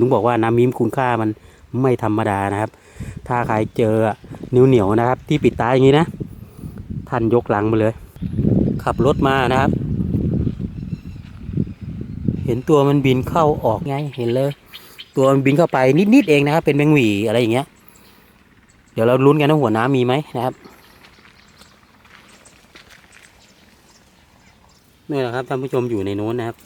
ต้องบอกว่าน้ำมิมคุณค่ามันไม่ธรรมดานะครับ ถ้าใครเจอนิ้วเหนียวนะครับ ที่ปิดตาอย่างนี้นะท่านยกหลังมาเลย ขับรถมานะครับ เห็นตัวมันบินเข้าออกไงเห็นเลย ตัวมันบินเข้าไปนิดๆเองนะครับ เป็นแมงหวีอะไรอย่างเงี้ย เดี๋ยวเราลุ้นกันว่าหัวน้ำมีไหมนะครับนี่แหละครับท่านผู้ชมอยู่ในโน้นนะครับ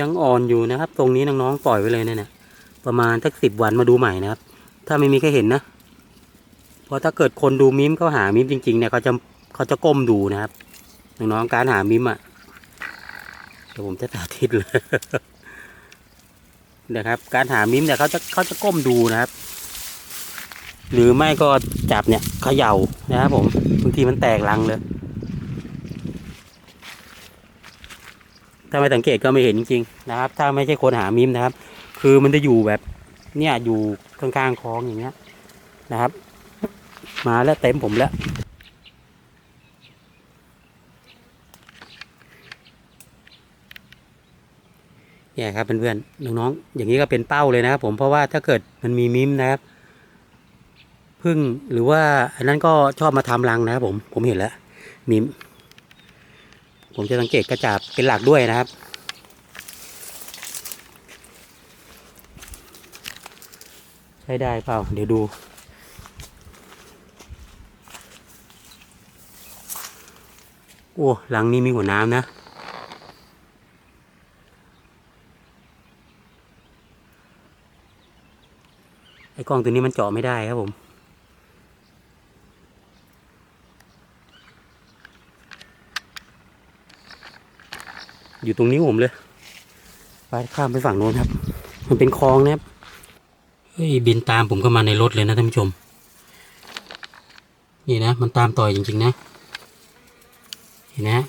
ยังอ่อนอยู่นะครับ ตรงนี้น้องๆปล่อยไว้เลยเนี่ยนะประมาณสักสิบวันมาดูใหม่นะครับ ถ้าไม่มีใครเห็นนะเพราะถ้าเกิดคนดูมิมเขาหามิมจริงๆเนี่ยเขาจะเขาจะก้มดูนะครับน้องๆการหามิมอะเดี๋ยวผมจะสาธิตเลยนะครับ การหามิมเนี่ยเขาจะเขาจะก้มดูนะครับ หรือไม่ก็จับเนี่ยเขย่านะครับผมบางทีมันแตกรังเลย ถ้าไม่สังเกตก็ไม่เห็นจริงๆนะครับ ถ้าไม่ใช่คนหามิมนะครับ คือมันจะอยู่แบบเนี่ยอยู่ข้างๆคลองอย่างเงี้ยนะครับ มาแล้วเต็มผมแล้วเนี่ยครับเพื่อนๆน้องๆอย่างนี้ก็เป็นเป้าเลยนะครับ ผมเพราะว่าถ้าเกิดมันมีมิมนะครับพึ่งหรือว่าอันนั้นก็ชอบมาทำรังนะครับผมผมเห็นแล้วมิม ผมจะสังเกตกระจาบเป็นหลักด้วยนะครับ ใช้ได้เปล่า เดี๋ยวดูโอ้หลังนี้มีหัวน้ำนะ ไอ้กล้องตัวนี้มันเจาะไม่ได้ครับผม อยู่ตรงนิ้วผมเลย ไปข้ามไปฝั่งโน้นครับ มันเป็นคลองนะครับเฮ้ยบินตามผมก็มาในรถเลยนะท่านผู้ชม นี่นะ มันตามต่อยจริง ๆ นะ เห็นไหมฮะ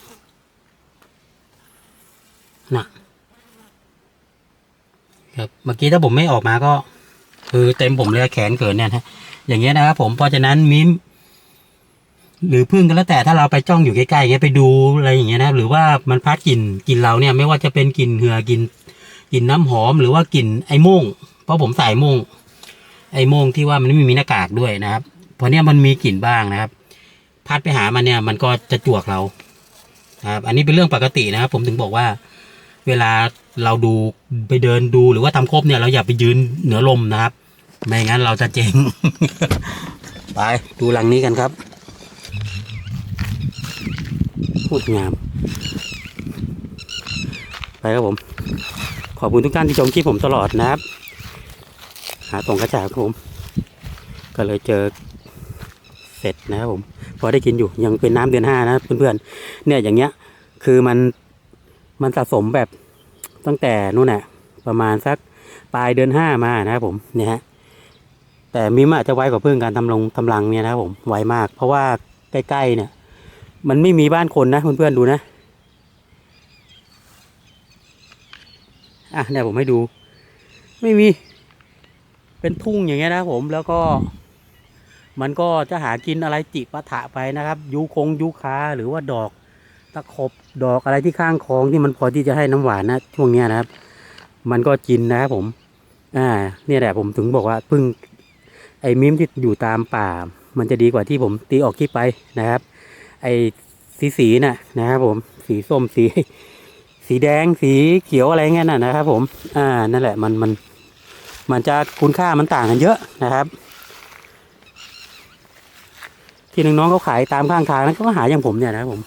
น่ะครับเมื่อกี้ถ้าผมไม่ออกมาก็ คือเต็มผมเลยแขนเกินเนี่ยนะอย่างเงี้ยนะครับผมเพราะฉะนั้นมิ้ม หรือพึ่งก็แล้วแต่ถ้าเราไปจ้องอยู่ใกล้ๆอย่างเงี้ยไปดูอะไรอย่างเงี้ยนะหรือว่ามันพัดกลิ่นกลิ่นเราเนี่ยไม่ว่าจะเป็นกลิ่นเหือกลิ่นกลิ่นน้ำหอมหรือว่ากลิ่นไอ้โม่งเพราะผมใส่โม่งไอ้โม่งที่ว่ามันไม่มีหน้ากากด้วยนะครับเพราะเนี้ยมันมีกลิ่นบ้างนะครับ พัดไปหามันเนี่ยมันก็จะจวกเรานะครับอันนี้เป็นเรื่องปกตินะครับ ผมถึงบอกว่า เวลาเราดูไปเดินดูหรือว่าทำครบเนี่ยเราอย่าไปยืนเหนือลมนะครับ ไม่งั้นเราจะเจ๊งไปดูหลังนี้กันครับ พูดงาม ไปครับผม ขอบคุณทุกท่านที่ชมคลิปผมตลอดนะครับ หาตรงกระจาครับผม ก็เลยเจอเสร็จนะครับผม พอได้กินอยู่ยังเป็นน้ำเดือนห้านะเพื่อนๆเนี่ยอย่างเงี้ย คือมันมันสะสมแบบตั้งแต่นู่นน่ะประมาณสักปลายเดือนห้ามานะครับผมเนี่ยฮะแต่มิมอาจจะไวกว่าเพื่อนการทำลงทำรังเนี่ยนะครับผมไวมาก เพราะว่าใกล้ๆเนี่ย มันไม่มีบ้านคนนะเพื่อนๆดูนะ อะเนี่ยผมให้ดู ไม่มี เป็นทุ่งอย่างเงี้ยนะผมแล้วก็ มันก็จะหากินอะไรจิปะถะไปนะครับ ยูคงยูคาหรือว่าดอกตะขบดอกอะไรที่ข้างคลองที่มันพอที่จะให้น้ำหวานนะช่วงเนี้ยนะครับ มันก็กินนะครับผม อ่า เนี่ยแหละผมถึงบอกว่าพึ่งไอ้มิมที่อยู่ตามป่า มันจะดีกว่าที่ผมตีออกคลิปไปนะครับ ไอ้สีสีๆน่ะนะครับผมสีส้มสี สีแดงสีเขียวอะไรเงี้ยน่ะนะครับ ผมอ่านั่นแหละมันมันมันจะคุณค่ามันต่างกันเยอะนะครับ ที่น้องๆเขาขายตามข้างทางนั้นก็หาอย่างผมเนี่ยนะครับผม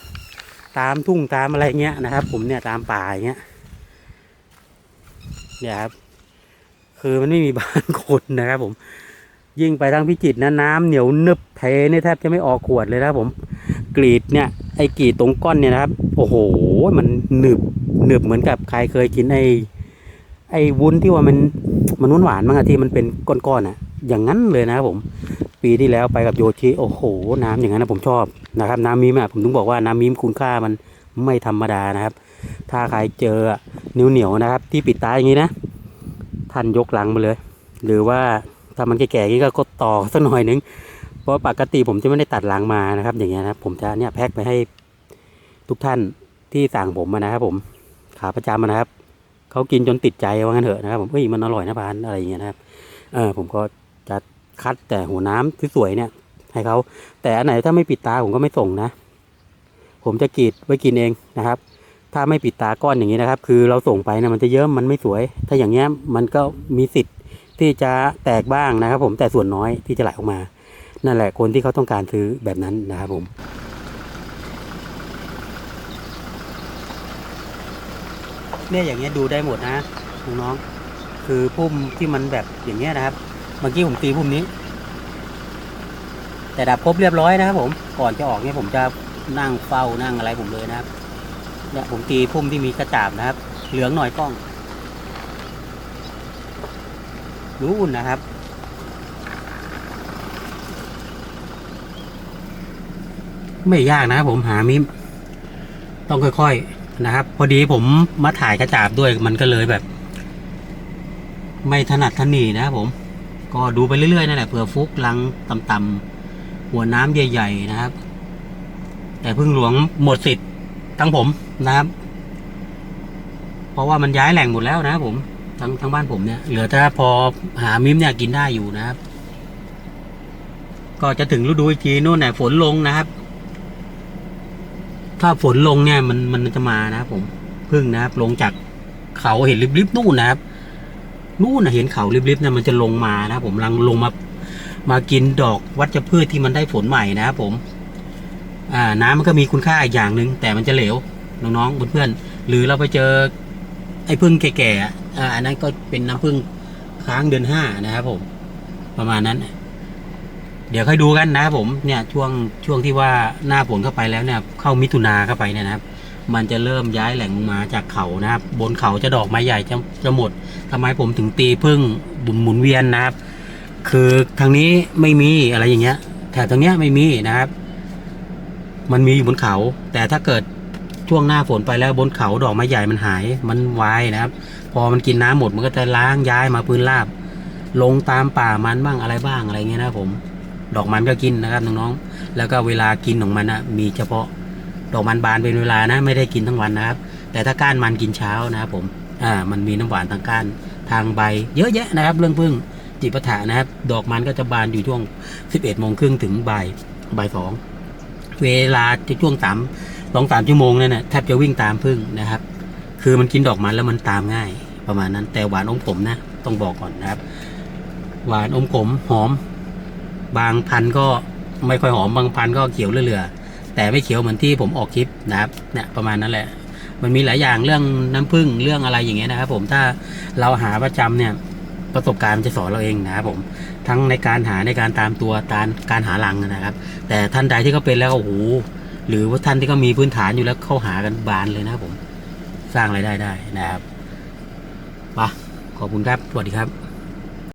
ตามทุ่งตามอะไรเงี้ยนะครับ ผมเนี่ยตามป่าอย่างเงี้ยเนี่ยครับคือมันไม่มีบ้านคนนะครับ ผม ยิ่งไปทางพิจิตรนะน้ำเหนียวนึบเทเนี่ยแทบจะไม่ออกขวดเลยนะครับผม กรีดเนี่ยไอ้กรีดตรงก้อนเนี่ยนะครับ โอ้โห มันหนึบหนึบเหมือนกับใครเคยกินไอ้ไอ้วุ้นที่ว่ามันมันหวานๆมั้งอะที่มันเป็นก้อนๆอะอย่างนั้นเลยนะครับผม ปีที่แล้วไปกับโยชิโอ้โห น้ำอย่างนั้นนะผมชอบนะครับ น้ำมิมอะผมถึงบอกว่าน้ำมิมคุณค่ามันไม่ธรรมดานะครับ ถ้าใครเจอนิ้วเหนียวนะครับ ที่ปิดตาอย่างนี้นะท่านยกหลังมาเลย หรือว่าถ้ามันแก่ๆอย่างนี้ก็กดต่อสักหน่อยนึง เพราะปกติผมจะไม่ได้ตัดหลังมานะครับ อย่างเงี้ยนะผมจะเนี่ยแพ็คไปให้ทุกท่านที่สั่งผมมานะครับ ผมขาประจำนะครับเขากินจนติดใจว่างั้นเถอะนะครับ ผมเฮ้ยมันอร่อยนะพานอะไรอย่างเงี้ยนะครับเออผมก็จะคัดแต่หัวน้ำที่สวยๆเนี่ย ให้เขาแต่อันไหนถ้าไม่ปิดตาผมก็ไม่ส่งนะ ผมจะกรีดไว้กินเองนะครับ ถ้าไม่ปิดตาก้อนอย่างนี้นะครับ คือเราส่งไปนะมันจะเยิ้มมันไม่สวย ถ้าอย่างเงี้ยมันก็มีสิทธิ์ที่จะแตกบ้างนะครับ ผมแต่ส่วนน้อยที่จะไหลออกมา นั่นแหละคนที่เขาต้องการซื้อแบบนั้นนะครับผมเนี่ยอย่างเงี้ยดูได้หมดนะน้องๆคือพุ่มที่มันแบบอย่างเงี้ยนะครับเมื่อกี้ผมตีพุ่มนี้ แต่ดับครบเรียบร้อยนะครับ ผมก่อนจะออกเนี่ยผมจะนั่งเฝ้านั่งอะไรผมเลยนะครับเนี่ยผมตีพุ่มที่มีกระจาบนะครับ เหลืองหน่อยกล้องรู้อุ่นนะครับ ไม่ยากนะครับผมหามิมต้องค่อยๆนะครับ พอดีผมมาถ่ายกระจาบด้วยมันก็เลยแบบ ไม่ถนัดถนีนะครับผม ก็ดูไปเรื่อยๆนั่นแหละเผื่อฟุกลังต่ำๆหัวน้ำใหญ่ ๆ นะครับ แต่พึ่งหลวงหมดสิทธิ์ทั้งผมนะครับ เพราะว่ามันย้ายแหล่งหมดแล้วนะครับผมทั้งทั้งบ้านผมเนี่ยเหลือถ้าพอหามิมเนี่ยกินได้อยู่นะครับ ก็จะถึงฤดูอีกทีนู่นน่ะฝนลงนะครับ ถ้าฝนลงเนี่ยมันมันจะมานะครับผมพึ่งนะครับ ลงจากเขาเห็นริบๆนู่นนะครับนู่นนะเห็นเขาริบๆเนี่ยมันจะลงมานะครับผมลังลงมามากินดอกวัชพืชที่มันได้ฝนใหม่นะครับผม อ่า น้ำมันก็มีคุณค่าอีกอย่างหนึ่งแต่มันจะเหลวน้องๆเพื่อนๆหรือเราไปเจอ ไอ้พึ่งแก่ๆอ่าอันนั้นก็เป็นน้ำพึ่งค้างเดือนห้านะครับผม ประมาณนั้น เดี๋ยวค่อยดูกันนะครับผมเนี่ยช่วงช่วงที่ว่าหน้าฝนเข้าไปแล้วเนี่ยเข้ามิถุนาเข้าไปเนี่ยนะครับ มันจะเริ่มย้ายแหล่งมาจากเขานะครับ บนเขาจะดอกไม้ใหญ่จะจะหมดทำไมผมถึงตีพึ่งบุนหมุนเวียนนะครับ คือทางนี้ไม่มีอะไรอย่างเงี้ยแถบทางเนี้ยไม่มีนะครับ มันมีอยู่บนเขา แต่ถ้าเกิดช่วงหน้าฝนไปแล้วบนเขาดอกไม้ใหญ่มันหาย มันวายนะครับ พอมันกินน้ำหมดมันก็จะล้างย้ายมาพื้นราบ ลงตามป่ามันบ้างอะไรบ้างอะไรเงี้ยนะผม ดอกมันก็กินนะครับน้องๆแล้วก็เวลากินของมันนะมีเฉพาะดอกมันบานเป็นเวลานะ ไม่ได้กินทั้งวันนะครับ แต่ถ้าก้านมันกินเช้านะครับผมอ่ามันมีน้ำหวานทางก้านทางใบ เยอะแยะนะครับ เรื่องพึ่งจิปถะนะครับ ดอกมันก็จะบานอยู่ช่วง 11โมงครึ่งถึงบ่ายบ่ายสองเวลาที่ช่วงสามสองสามชั่วโมงนั่นนะแทบจะวิ่งตามพึ่งนะครับ คือมันกินดอกมันแล้วมันตามง่าย ประมาณนั้นแต่หวานอมขมนะ ต้องบอกก่อนนะครับ หวานอมขมหอม บางพันก็ไม่ค่อยหอมบางพันก็เขียวเรื่อยๆแต่ไม่เขียวเหมือนที่ผมออกคลิปนะครับเนี่ยประมาณนั้นแหละ มันมีหลายอย่างเรื่องน้ำผึ้งเรื่องอะไรอย่างเงี้ยนะครับ ผมถ้าเราหาประจำเนี่ยประสบการณ์มันจะสอนเราเองนะครับผมทั้งในการหาในการตามตัวการการหารังนะครับ แต่ท่านใดที่เขาเป็นแล้วโอ้โหหรือว่าท่านที่เขามีพื้นฐานอยู่แล้วเข้าหากันบานเลยนะครับผมสร้างรายได้ได้นะครับไปะขอบคุณครับ สวัสดีครับ